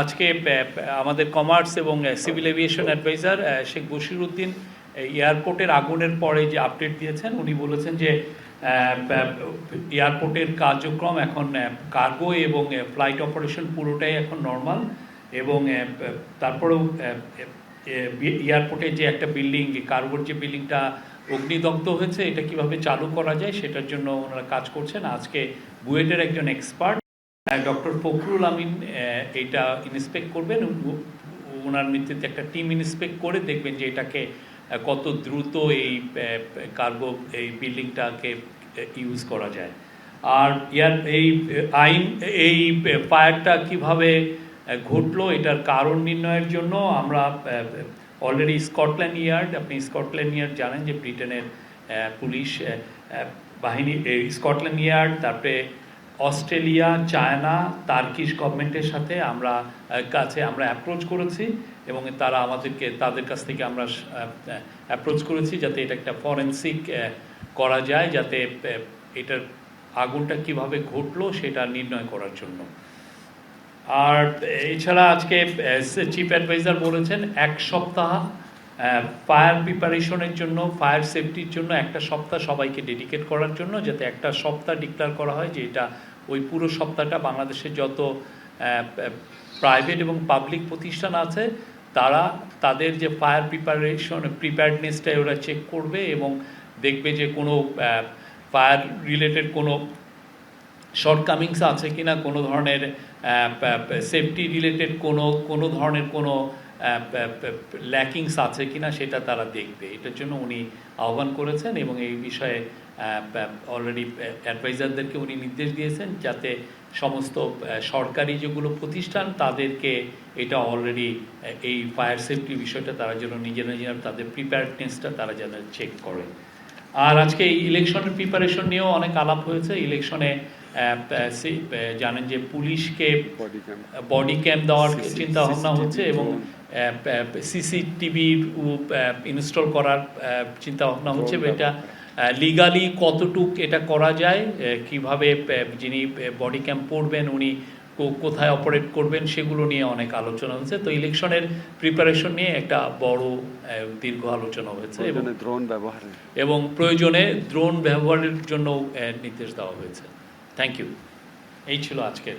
আজকে আমাদের কমার্স এবং civil aviation adviser Sheikh Bashir Uddin এয়ারপোর্টের আগুনের পরে যে আপডেট দিয়েছেন, উনি বলেছেন যে এয়ারপোর্টের কার্যক্রম এখন কার্গো এবং ফ্লাইট অপারেশন পুরোটাই এখন নর্মাল এবং তারপরেও এয়ারপোর্টে যে একটা বিল্ডিং কার্গোর যে বিল্ডিংটা অগ্নিদগ্ধ হয়েছে, এটা কীভাবে চালু করা যায়, সেটার জন্য ওনারা কাজ করছেন। আজকে বুয়েটের একজন এক্সপার্ট। ডক্টর ফখরুল আমিন এটা ইন্সপেক্ট করবেন। ওনার নেতৃত্বে একটা টিম ইন্সপেক্ট করে দেখবেন যে এটাকে কত দ্রুত এই কার্গো এই বিল্ডিংটাকে ইউজ করা যায়। আর ইয়ার এই আইন, এই ফায়ারটা কীভাবে ঘটলো, এটার কারণ নির্ণয়ের জন্য আমরা অলরেডি স্কটল্যান্ড ইয়ার্ড আপনি স্কটল্যান্ড ইয়ার্ড জানেন যে ব্রিটেনের পুলিশ বাহিনী স্কটল্যান্ড ইয়ার্ড তারপরে অস্ট্রেলিয়া, চায়না, তার্কিশ গভর্নমেন্টের সাথে আমরা কাছে আমরা অ্যাপ্রোচ করেছি এবং তারা আমাদেরকে, তাদের কাছ থেকে আমরা অ্যাপ্রোচ করেছি যাতে এটা একটা ফরেন্সিক করা যায়, যাতে এটার আগুনটা কীভাবে ঘটলো সেটা নির্ণয় করার জন্য। আর এছাড়া আজকে চিফ অ্যাডভাইজার বলেছেন, এক সপ্তাহ ফায়ার প্রিপারেশনের জন্য ফায়ার সেফটির জন্য একটা সপ্তাহ সবাইকে ডেডিকেট করার জন্য, যাতে একটা সপ্তাহ ডিক্লেয়ার করা হয় যে এটা ওই পুরো সপ্তাহটা বাংলাদেশের যত প্রাইভেট এবং পাবলিক প্রতিষ্ঠান আছে, তারা তাদের যে ফায়ার প্রিপারেশন প্রিপেয়ার্ডনেসটা ওরা চেক করবে এবং দেখবে যে কোনো ফায়ার রিলেটেড কোনো শর্টকামিংস আছে কিনা, কোনো ধরনের সেফটি রিলেটেড কোনো কোনো ধরনের কোনো ল্যাকিংস আছে কিনা সেটা তারা দেখবে। এটার জন্য উনি আহ্বান করেছেন এবং এই বিষয়ে অলরেডি অ্যাডভাইজারদেরকে উনি নির্দেশ দিয়েছেন যাতে সমস্ত সরকারি যেগুলো প্রতিষ্ঠান তাদেরকে এটা অলরেডি এই ফায়ার সেফটি বিষয়টা তারা যেন নিজেরা নিজেরা তাদের প্রিপেয়ারনেসটা তারা যেন চেক করে। আর আজকে এই ইলেকশনের প্রিপারেশন নিয়েও অনেক আলাপ হয়েছে। ইলেকশনে জানেন যে পুলিশকে বডি ক্যাম্প ক্যাম দেওয়ার চিন্তা ভাবনা হচ্ছে এবং সিসিটিভি ইনস্টল করার চিন্তা ভাবনা হচ্ছে এটা লিগালি কতটুক এটা করা যায় কীভাবে যিনি বডি ক্যাম্প পড়বেন উনি কোথায় অপারেট করবেন সেগুলো নিয়ে অনেক আলোচনা হচ্ছে। তো ইলেকশনের প্রিপারেশন নিয়ে একটা বড় দীর্ঘ আলোচনা হয়েছে এবং ড্রোন ব্যবহারে এবং প্রয়োজনে ড্রোন ব্যবহারের জন্য নির্দেশ দেওয়া হয়েছে। থ্যাংক ইউ এই ছিল আজকের